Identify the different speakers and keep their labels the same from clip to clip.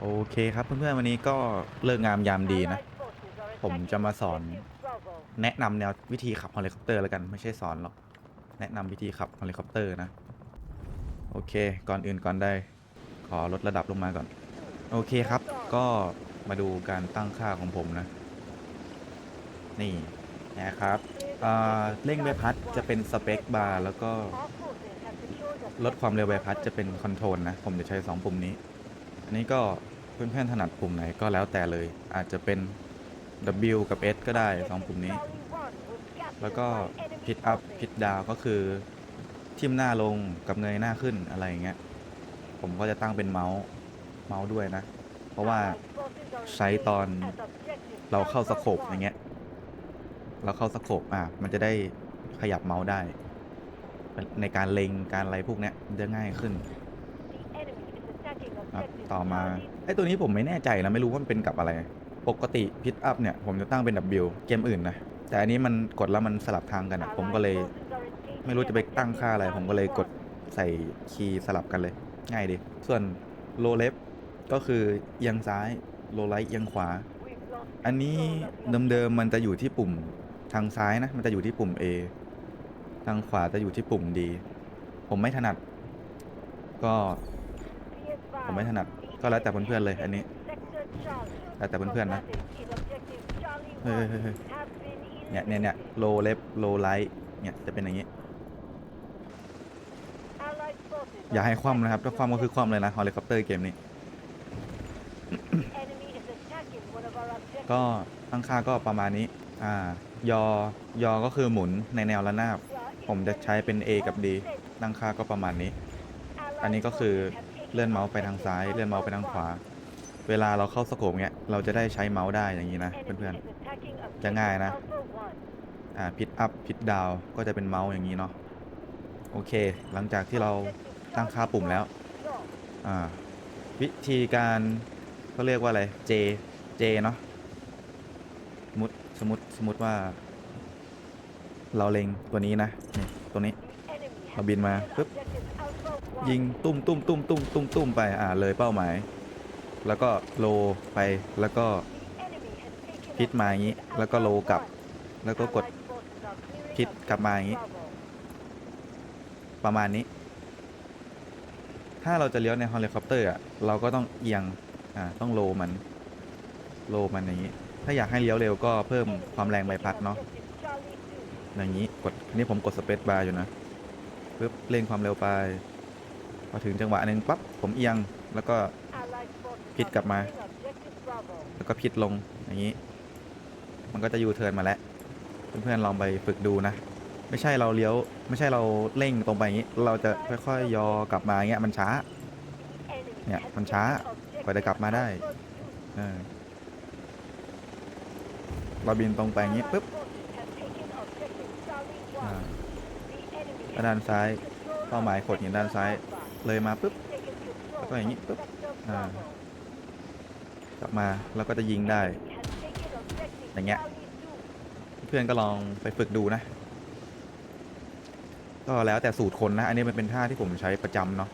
Speaker 1: โอเคครับเพื่อนๆวันนี้ก็เลิกงามยามดีนะ ผมจะมาสอน แนะนำแนววิธีขับเฮลิคอปเตอร์แล้วกันไม่ใช่สอนหรอก แนะนำวิธีขับเฮลิคอปเตอร์นะ โอเค ก่อนอื่นก่อนได้ ขอลดระดับลงมาก่อน โอเคครับ ก็มาดูการตั้งค่าของผมนะ นี่นะครับเร่งใบพัดจะเป็นสเปคบาร์แล้วก็ลดความเร็วใบพัดจะเป็นคอนโทรลนะ ผมจะใช้ 2 ปุ่มนี้ อันนี้ก็เพื่อนๆถนัดปุ่มไหนก็แล้วแต่เลย อาจจะเป็น W กับ S ก็ได้2ปุ่มนี้ แล้วก็พิทอัพพิทดาวก็คือทิมหน้าลงกับเงยหน้าขึ้นอะไรอย่างเงี้ย ผมก็จะตั้งเป็นเมาส์เมาส์ด้วยนะ เพราะว่าใช้ตอนเราเข้าสโคปอย่างเงี้ย เราเข้าสโคปอะ มันจะได้ขยับเมาส์ได้ ในการเล็งการอะไรพวกเนี้ยจะง่ายขึ้น ครับต่อมาไอ้ตัวนี้ผมไม่แน่ใจนะไม่รู้ว่ามันเป็นกับอะไร ปกติพิทอัพเนี่ยผมจะตั้งเป็น W เกมอื่นนะแต่อันนี้มันกดแล้วมันสลับทางกันอะผมก็เลย ไม่รู้จะไปตั้งค่าอะไร ผมก็เลยกดใส่คีย์สลับกันเลย ง่ายดี ส่วนโลเลฟก็คือเอียงซ้ายโลไลท์เอียงขวา อันนี้เดิมๆมันจะอยู่ที่ปุ่มทางซ้ายนะ มันจะอยู่ที่ปุ่ม A ทางขวาจะอยู่ที่ปุ่ม D ผมไม่ถนัด ก็ ผมไม่ถนัดก็แล้วแต่เพื่อนๆเลยอันนี้แล้วแต่เพื่อนๆนะเฮ้ยเฮ้ยเฮ้ยเนี่ยเนี่ยเนี่ยโลเลฟโลไลท์เนี่ยจะเป็นอย่างนี้อย่าให้คว่ำนะครับ ถ้าคว่ำก็คือคว่ำเลยนะฮอลิคอปเตอร์เกมนี้ ก็ตั้งค่าก็ประมาณนี้ อ่า ยอ ยอก็คือหมุนในแนวระนาบ ผมจะใช้เป็น A กับ D ตั้งค่าก็ประมาณนี้ อันนี้ก็คือ เลื่อนเมาส์ไปทางซ้าย เลื่อนเมาส์ไปทางขวา เวลาเราเข้าสโคปเนี้ย เราจะได้ใช้เมาส์ได้อย่างนี้นะเพื่อนๆ จะง่ายนะ อ่าพิทอัพพิทดาวก็จะเป็นเมาส์อย่างนี้เนาะ โอเค หลังจากที่เราตั้งค่าปุ่มแล้ว อ่า วิธีการก็เรียกว่าอะไร J J เนาะ สมมติสมมติสมมติว่า เราเล็งตัวนี้นะนี่ตัวนี้ เราบินมาปุ๊บยิงตุ้มตุ้มตุ้มตุ้มตุ้มตุ้มไปอ่าเลยเป้าหมาย แล้วก็โลไปแล้วก็พิทมาอย่างนี้แล้วก็โลกลับ แล้วก็กดพิทกลับมาอย่างนี้ ประมาณนี้ ถ้าเราจะเลี้ยวในฮอลิคอปเตอร์อะเราก็ต้องเอียงอ่าต้องโลมัน โลมันอย่างนี้ ถ้าอยากให้เลี้ยวเร็วก็เพิ่มความแรงใบพัดเนาะอย่างนี้กดอันนี้ผมกดสเปซบาร์อยู่นะ ปึ๊บเร่งความเร็วไป พอถึงจังหวะหนึ่งปั๊บผมเอียงแล้วก็พิดกลับมา แล้วก็พิดลงอย่างนี้ มันก็จะยูเทิร์นมาแล้ว เพื่อนๆลองไปฝึกดูนะ ไม่ใช่เราเลี้ยว ไม่ใช่เราเร่งตรงไปอย่างนี้ เราจะค่อยๆยอกลับมาอย่างเงี้ยมันช้า เนี่ยมันช้ากว่าจะกลับมาได้เออเราบินตรงไปอย่างนี้ปุ๊บ อ่าแล้ว ด้านซ้ายเป้าหมายกดเห็นด้านซ้ายเลยมาปุ๊บแล้วก็อย่างนี้ปุ๊บอ่ากลับมาแล้วก็จะยิงได้ อย่างเงี้ยเพื่อนก็ลองไปฝึกดูนะ ก็แล้วแต่สูตรคนนะ อันนี้มันเป็นท่าที่ผมใช้ประจำเนาะ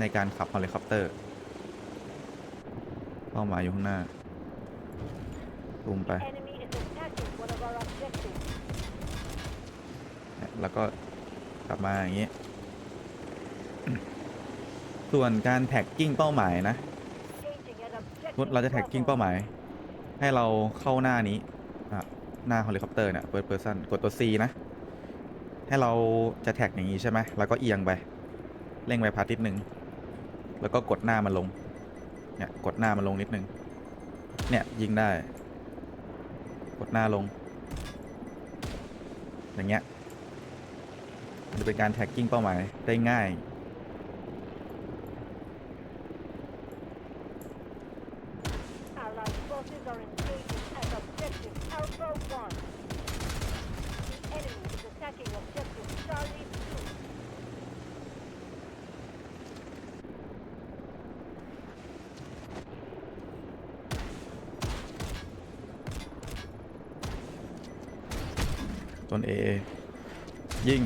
Speaker 1: ในการขับเฮลิคอปเตอร์เป้าหมายอยู่ข้างหน้าตูมไป แล้วก็กลับมาอย่างนี้ส่วนการแท็กกิ้งเป้าหมายนะเราจะแท็กกิ้งเป้าหมาย ให้เราเข้าหน้านี้หน้าเฮลิคอปเตอร์เนี่ยเปิดเพอร์ซันกดตัว C นะ ให้เราจะแท็กอย่างนี้ใช่ไหมแล้วก็เอียงไปเร่งไปพัดนิดนึงแล้วก็กดหน้ามันลงเนี่ยกดหน้ามันลงนิดนึงเนี่ยยิงได้ กดหน้าลง อย่างเงี้ย จะเป็นการแท็กกิ้งเป้าหมายได้ง่าย
Speaker 2: Allied forces are engaging at objective Alpha 1. The enemy is attacking objective Charlie 2.
Speaker 1: ต้น A ยิง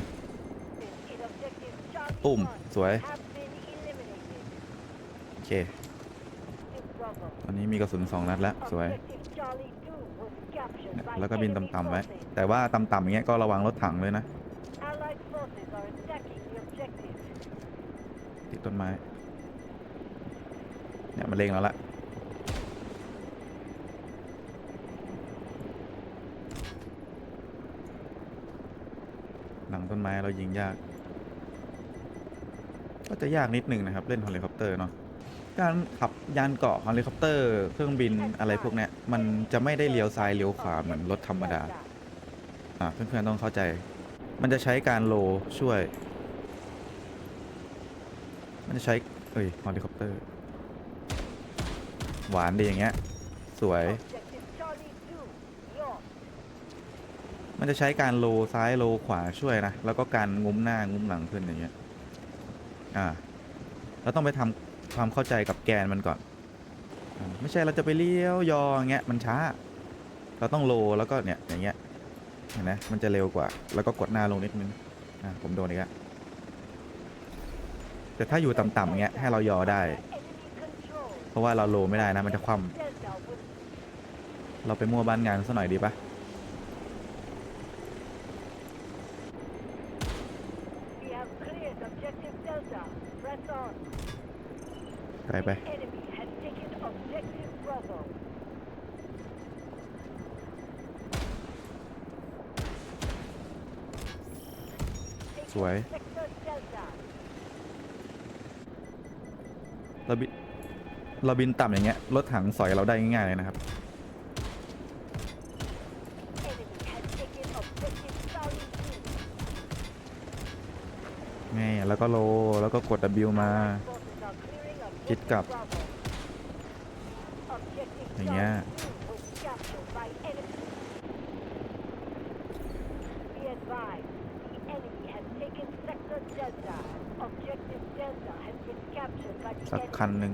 Speaker 1: ตุ่มสวย โอเค ตอนนี้มีกระสุนสองนัดแล้ว สวย แล้วก็บินต่ำๆไว้ แต่ว่าต่ำๆอย่างเงี้ยก็ระวังรถถังเลยนะ ติดต้นไม้ เนี่ยมันเล็งแล้วละหลังต้นไม้เรายิงยาก ก็จะยากนิดหนึ่งนะครับ เล่นเฮลิคอปเตอร์เนาะการขับยานเกาะเฮลิคอปเตอร์ เครื่องบินอะไรพวกเนี้ยมันจะไม่ได้เลี้ยวซ้ายเลี้ยวขวาเหมือนรถธรรมดาอ่าเพื่อนๆต้องเข้าใจ มันจะใช้การโลช่วย มันจะใช้เอ้ยเฮลิคอปเตอร์ หวานดีอย่างเงี้ยสวย มันจะใช้การโลซ้ายโลขวาช่วยนะ แล้วก็การงุ้มหน้างุ้มหลังขึ้นอย่างเงี้ย อ่าเราต้องไปทำความเข้าใจกับแกนมันก่อนอไม่ใช่เราจะไปเลี้ยวยออย่างเงี้ยมันช้า เราต้องโลแล้วก็เนี่ยอย่างเงี้ยเห็นไหมมันจะเร็วกว่า แล้วก็กดหน้าลงนิดนึงอ่าผมโดนอีกแล้วแต่ถ้าอยู่ต่ำๆเงี้ยให้เรายอได้ เพราะว่าเราโลไม่ได้นะมันจะคว่ำเราไปมั่วบ้านงานซะหน่อยดีปะ
Speaker 2: We have cleared objective Delta. Press on.
Speaker 1: ไกลไปสวย เราบินเราบินต่ำอย่างเงี้ย รถถังสอยเราได้ง่ายๆเลยนะครับ
Speaker 2: Enemy has taken objective Charlie 2.
Speaker 1: ไง แล้วก็โล แล้วก็กด W มา คิดกลับ อย่างเงี้ย
Speaker 2: Charlie 2 was captured by enemy. Be advised, the enemy has taken sector Delta. Objective Delta has been captured by the
Speaker 1: สัก
Speaker 2: enemy.
Speaker 1: คันหนึ่ง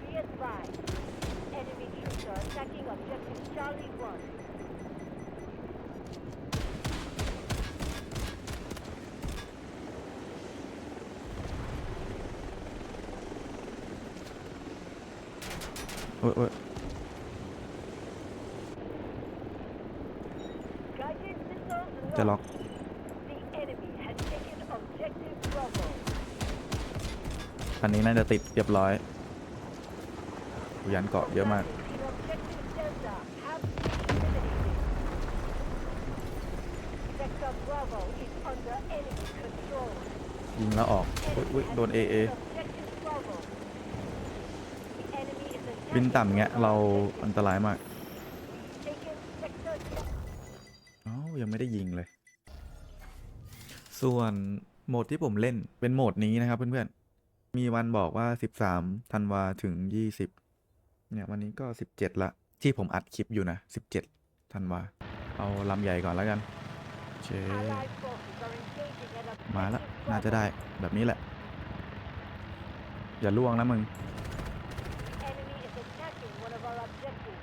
Speaker 2: Be advised, enemy troops are attacking objective Charlie 1.
Speaker 1: โอ้ยจะล็อกอันนี้น่าจะติดเรียบร้อยยันเกาะเยอะมากยิงแล้วออก อุ้ยโดน
Speaker 2: เอเอ Bravo. The enemy is attacking
Speaker 1: บินต่ำอย่างเงี้ยเราอันตรายมากเอ้ายังไม่ได้ยิงเลย ส่วนโหมดที่ผมเล่นเป็นโหมดนี้นะครับ เพื่อนๆ มีวันบอกว่า 13ธันวาถึง 20 เนี่ยวันนี้ก็ 17 ละ ที่ผมอัดคลิปอยู่นะ 17ธันวา เอาลำใหญ่ก่อนแล้วกันเชมาละน่าจะได้แบบนี้แหละ อย่าล่วงนะมึง
Speaker 2: The enemy is attacking one of our objectives.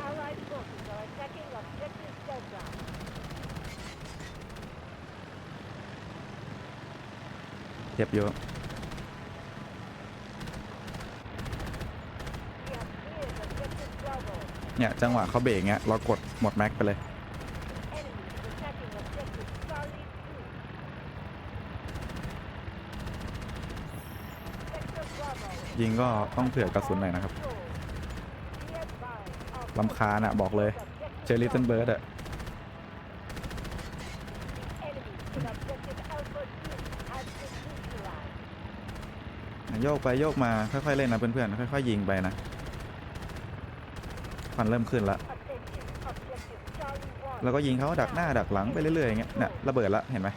Speaker 2: 'Allied forces are attacking objective Delta.
Speaker 1: เจ็บเยอะเนี่ยจังหวะเขาเบรกเงี้ยเรากดหมดแม็กไปเลย ยิงก็ต้องเผื่อกระสุนหน่อยนะครับลำคาญอะบอกเลย เจอริสตันเบิร์ดอะ โยกไปโยกมาค่อยๆเล่นนะเพื่อนๆค่อยๆยิงไปนะควันเริ่มขึ้นละแล้วก็ยิงเขาดักหน้าดักหลังไปเรื่อยๆอย่างเงี้ยเนี่ยระเบิดละเห็นไหม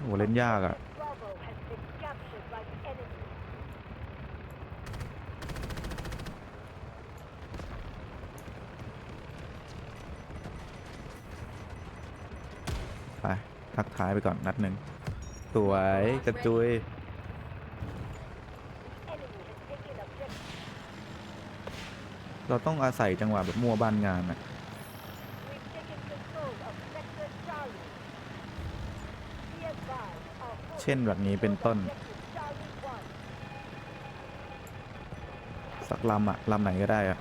Speaker 1: โหเล่นยากอะ ไปก่อนนัดหนึ่งสวยกระจุยเราต้องอาศัยจังหวะแบบมัวบ้านงานอะเช่นแบบนี้เป็นต้น สักลำอะลำไหนก็ได้อะ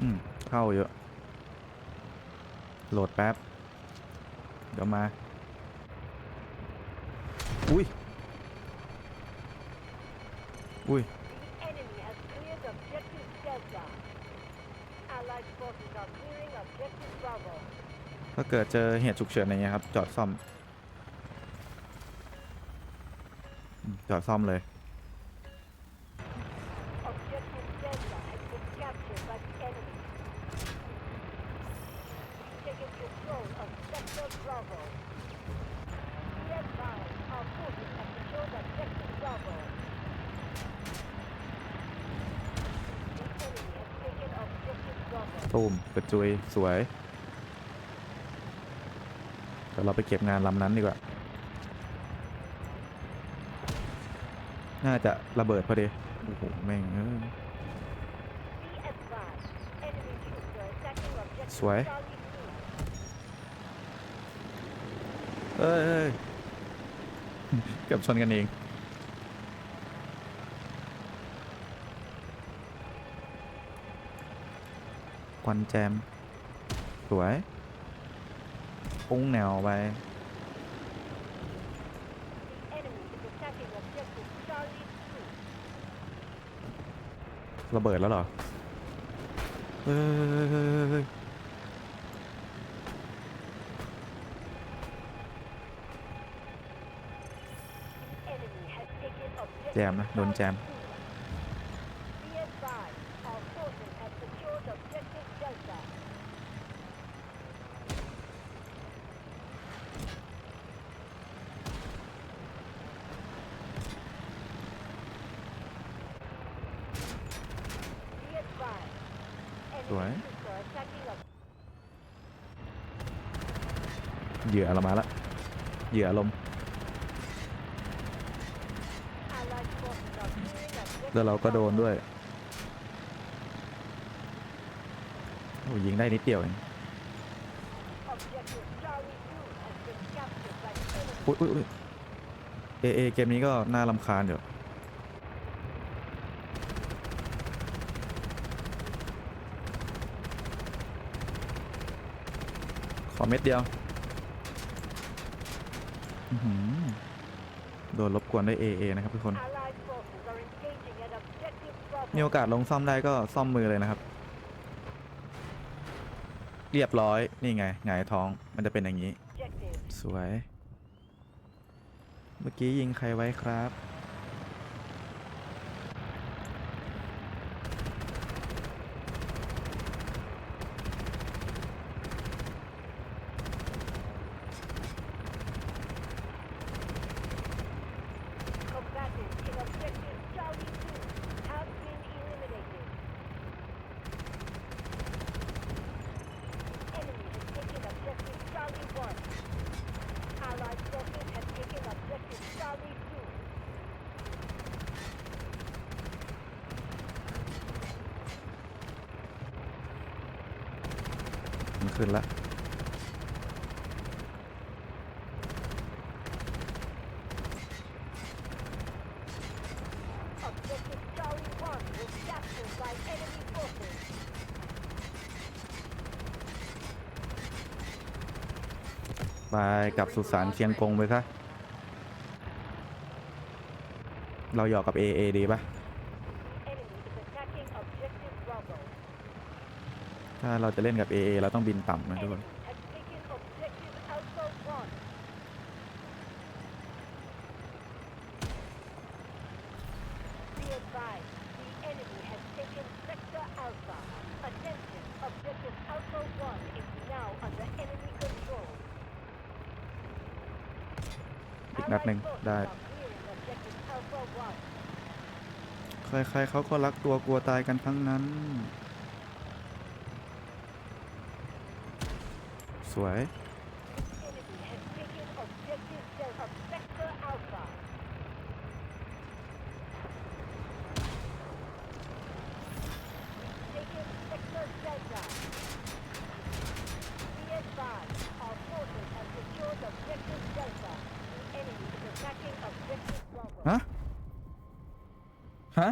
Speaker 1: อืม เข้าเยอะ โหลดแป๊บ เดี๋ยวมา อุ้ย อุ้ย ถ้าเกิดเจอเหตุฉุกเฉินอะไรเงี้ยครับ จอดซ่อม จอดซ่อมเลย
Speaker 2: Objective Delta has been captured by the enemy. We've taken control of Sector Bravo. Be advised, our forces have secured objective Bravo. The enemy has taken objective Bravo.
Speaker 1: ตูมกระจุยสวยเดี๋ยวเราไปเก็บงานลำนั้นดีกว่า น่าจะระเบิดพอดี โอ้โห แม่งเอ้ย
Speaker 2: Be advised, enemy troops are attacking objective
Speaker 1: Sway.
Speaker 2: Charlie 2.
Speaker 1: เอ้ยเกือบชนกันเอง ควันแจม สวย ปุ้งแนวไป ระเบิดแล้วเหรอ เฮ้ย
Speaker 2: Enemy has taken objective
Speaker 1: แจมนะโดนแจม
Speaker 2: Charlie 2. Be advised, our forces have secured objective Delta. 'Be advised, enemy
Speaker 1: Sway.
Speaker 2: troops are attacking objective
Speaker 1: เหยื่อเรามาละเหยื่อลมณ์
Speaker 2: Allied forces are clearing objective
Speaker 1: แล้วเราก็โดนด้วยโอ้ยิงได้นิดเดียวเองอุ้ยอุ้ยเอเอเกมนี้ก็น่ารำคาญอยู่ขอเม็ดเดียวโดนรบกวนด้วย AA นะครับทุกคน
Speaker 2: Allied forces are engaging at objective Bravo.
Speaker 1: มีโอกาสลงซ่อมได้ก็ซ่อมมือเลยนะครับ เรียบร้อยนี่ไงหงายท้องมันจะเป็นอย่างนี้ สวย เมื่อกี้ยิงใครไว้ครับ
Speaker 2: Combatants in objective Charlie 2 have been eliminated. Enemy has taken objective Charlie 1. Allied forces have taken objective Charlie 2.
Speaker 1: มัน ขึ้นละไปกับสุสานเชียงกงไปซะ เราหยอกกับ AA ดีปะ่ะาเราจะเล่นกับ AA เราต้องบินต่ำนะทุกคน
Speaker 2: อีก
Speaker 1: นัดหนึ่งได้ ใครๆเขาก็รักตัวกลัวตายกันทั้งนั้น สวย
Speaker 2: Enemy has taken objective Delta Sector Alpha. Taken Sector Delta. Be advised, our forces have secured objective Delta. The enemy is attacking objective Bravo.
Speaker 1: ฮะ ฮะ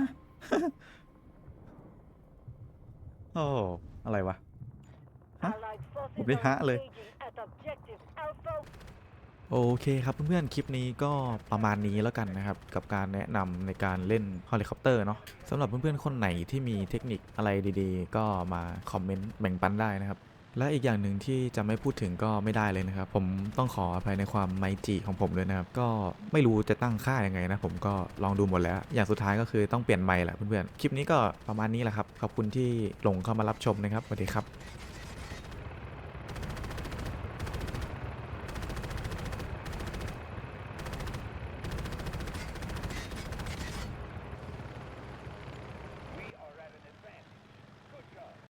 Speaker 1: โอ้ อะไรวะ Huh?
Speaker 2: Allied forces
Speaker 1: ผม ได้ฮะเลย โอเคครับเพื่อนๆ คลิปนี้ก็ประมาณนี้แล้วกันนะครับ กับการแนะนำในการเล่นเฮลิคอปเตอร์เนาะสำหรับเพื่อนๆ คนไหนที่มีเทคนิคอะไรดีๆ ก็มาคอมเมนต์แบ่งปันได้นะครับและอีกอย่างหนึ่งที่จะไม่พูดถึงก็ไม่ได้เลยนะครับ ผมต้องขออภัยในความไมจีของผมด้วยนะครับ ก็ไม่รู้จะตั้งค่ายังไงนะ ผมก็ลองดูหมดแล้ว อย่างสุดท้ายก็คือต้องเปลี่ยนไมค์แหละเพื่อนๆ คลิปนี้ก็ประมาณนี้แหละครับ ขอบคุณที่หลงเข้ามารับชมนะครับสวัสดีครับ